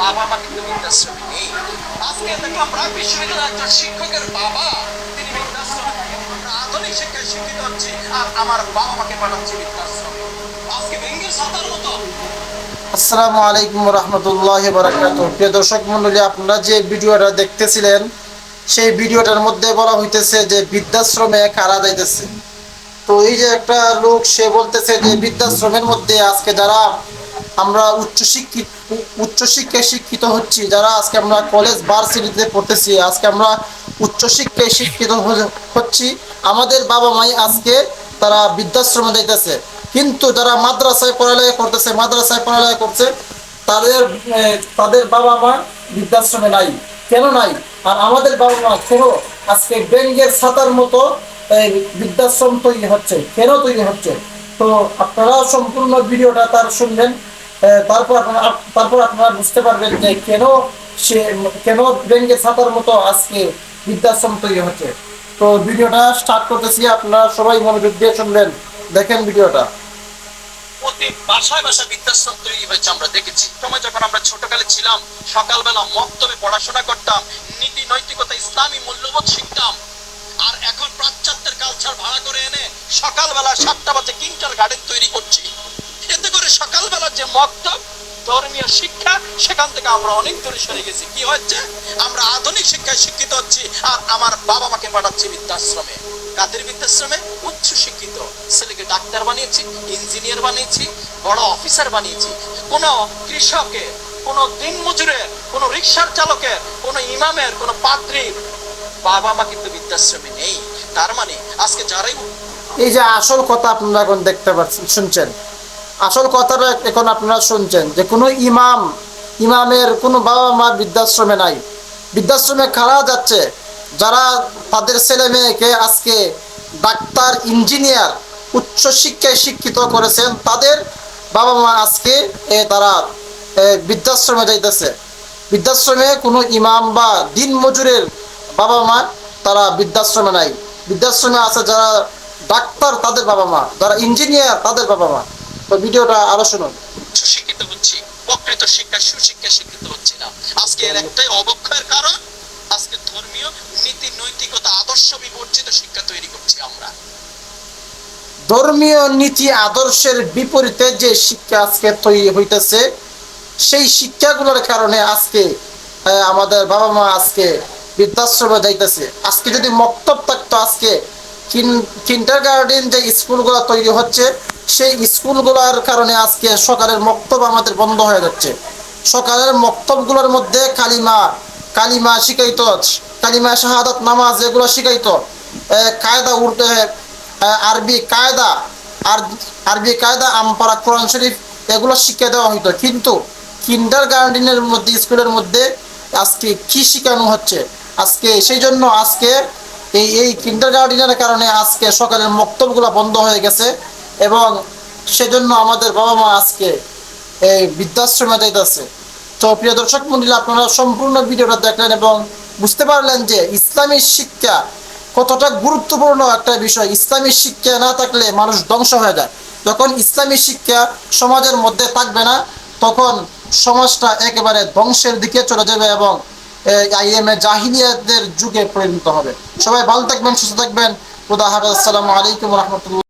বাবা মা কিন্তু বৃদ্ধাশ্রমে নেই। আজকে দেখলাম প্রায় বিশ্ববিদ্যালয়ের একজন শিক্ষকের বাবা, তিনি বৃদ্ধাশ্রমে আধুনিক শিক্ষায় শিক্ষিত হচ্ছি আর আমার বাবা মাকে পাঠাচ্ছি বৃদ্ধাশ্রমে আজকে ভেঙ্গের সাঁতার মতো আসসালামু আলাইকুম রহমতুল্লাহ প্রিয় দর্শক মন্ডলী আপনারা যে ভিডিওটা দেখতেছিলেন, সেই ভিডিওটার মধ্যে বলা হইতেছে যে বৃদ্ধাশ্রমে কারা যাইতেছে। তো এই যে একটা লোক, সে বলতেছে যে বৃদ্ধাশ্রমের মধ্যে আজকে যারা আমরা উচ্চশিক্ষিত উচ্চশিক্ষায় শিক্ষিত হচ্ছি। যারা আজকে আমরা কলেজ ভার্সিটিতে পড়তেছি আজকে আমরা উচ্চশিক্ষায় শিক্ষিত হচ্ছি। আমাদের বাবা মাই আজকে তারা বৃদ্ধাশ্রমে যাইতেছে। কিন্তু যারা মাদ্রাসায় পড়ালেখা করতেছে মাদ্রাসায় পড়ালেখা করছে তাদের তাদের বাবা মা বৃদ্ধাশ্রমে নাই। কেন নাই? আর আমাদের বাবা মা কেন আজকে ব্যাঙ্গের ছাতার মতো বৃদ্ধাশ্রম তৈরি হচ্ছে? কেন তৈরি হচ্ছে? তো আপনারা সম্পূর্ণ ভিডিওটা তার শুনবেন। আহ, তারপর আপনারা বুঝতে পারবেন যে কেন সে, কেন ব্যাঙ্গের ছাতার মতো আজকে বৃদ্ধাশ্রম তৈরি হচ্ছে। তো ভিডিওটা স্টার্ট করতেছি, আপনারা সবাই মনোযোগ দিয়ে শুনবেন। দেখেন ভিডিওটা। ছিলাম, সকালবেলা পড়াশোনা করতাম, নীতি, নৈতিকতা, ইসলামী মূল্যবোধ শিখতাম। আর এখন পাশ্চাত্যের কালচার ভাড়া করে এনে সকালবেলা সাতটা বাজে কিন্টার গার্ডেন তৈরি করছি। যে মক্তব, ধর্মীয় শিক্ষা, সেখান থেকে আমরা অনেক দূরে সরে গেছি। কি হচ্ছে? আমরা আধুনিক শিক্ষায় শিক্ষিত হচ্ছি আর আমার বাবা মাকে পাঠাচ্ছি বৃদ্ধাশ্রমে। কাদের বৃদ্ধাশ্রমে? উচ্চ শিক্ষিত। ছেলেকে ডাক্তার বানিয়েছি, ইঞ্জিনিয়ার বানিয়েছি, বড় অফিসার বানিয়েছি। কোন কৃষকের, কোন দিন মজুরের কোন রিক্সার চালকের, কোন ইমামের, কোন পাদ্রীর বাবা মা কিন্তু বৃদ্ধাশ্রমে নেই। তার মানে আজকে যারাই এই যে আসল কথা আপনারা এখন দেখতে পাচ্ছেন, শুনছেন? আসল কথাটা এখন আপনারা শুনছেন যে কোনো ইমাম, ইমামের কোনো বাবা মা বৃদ্ধাশ্রমে নাই। বৃদ্ধাশ্রমে খারা যাচ্ছে? যারা তাদের ছেলে মেয়েকে আজকে ডাক্তার, ইঞ্জিনিয়ার, উচ্চ শিক্ষায় শিক্ষিত করেছেন, তাদের বাবা মা আজকে তারা বৃদ্ধাশ্রমে যাইতেছে। বৃদ্ধাশ্রমে কোনো ইমাম বা দিন মজুরের বাবা মা তারা বৃদ্ধাশ্রমে নাই। বৃদ্ধাশ্রমে আছে যারা ডাক্তার তাদের বাবা মা, যারা ইঞ্জিনিয়ার তাদের বাবা মা। তো ভিডিওটা আরও শুনুন। শিক্ষিত হচ্ছি প্রকৃত শিক্ষা সুশিক্ষা শিক্ষিত হচ্ছি না। আজকে এর একটাই অবক্ষয়ের কারণ আজকে ধর্মীয় নীতি নৈতিকতা আদর্শ বিবর্জিত শিক্ষা তৈরি করছি আমরা। ধর্মীয় নীতি আদর্শের বিপরীতে যে শিক্ষা আজকে তৈরি হইতেছে সেই শিক্ষাগুলোর কারণে আজকে আমাদের বাবা মা আজকে বৃদ্ধাশ্রমে যাইতেছে। আজকে যদি মক্তব থাকতো আজকে কিন্টার গার্ডেন যে স্কুলগুলো তৈরি হচ্ছে, সেই স্কুলগুলোর কারণে আজকে সকালের মক্তব আমাদের বন্ধ হয়ে যাচ্ছে। সকালের মক্তবগুলোর মধ্যে কালিমা কালিমা শিখাইত কালিমা শাহাদাত নামাজ এগুলো শিখাইত কায়দা উর্দু আরবি কায়দা, আর, আরবি কায়দা আমপারা কোরআন শরীফ এগুলো শিক্ষা দেওয়া হইতো। কিন্তু কিন্ডার গার্ডেনের মধ্যে, স্কুলের মধ্যে আজকে কি শেখানো হচ্ছে? আজকে সেই জন্য আজকে এই এই কিন্ডার গার্ডেনের কারণে আজকে সকালের মক্তবগুলো বন্ধ হয়ে গেছে এবং সেজন্য আমাদের বাবা মা আজকে এই বৃদ্ধাশ্রমে যাইতেছে। তো প্রিয় দর্শক মন্ডলী, আপনারা সম্পূর্ণ ভিডিওটা দেখলেন এবং বুঝতে পারলেন যে ইসলামী শিক্ষা কতটা গুরুত্বপূর্ণ একটা বিষয়। ইসলামী শিক্ষা না থাকলে মানুষ ধ্বংস হয়ে যায়। যখন ইসলামী শিক্ষা সমাজের মধ্যে থাকবে না, তখন সমাজটা একেবারে ধ্বংসের দিকে চলে যাবে এবং আইএমএ জাহিলিয়াদের যুগে পরিণত হবে। সবাই ভালো থাকবেন, সুস্থ থাকবেন। খুদা হাফেজ। আসসালামু আলাইকুম রহমতুল্লাহ।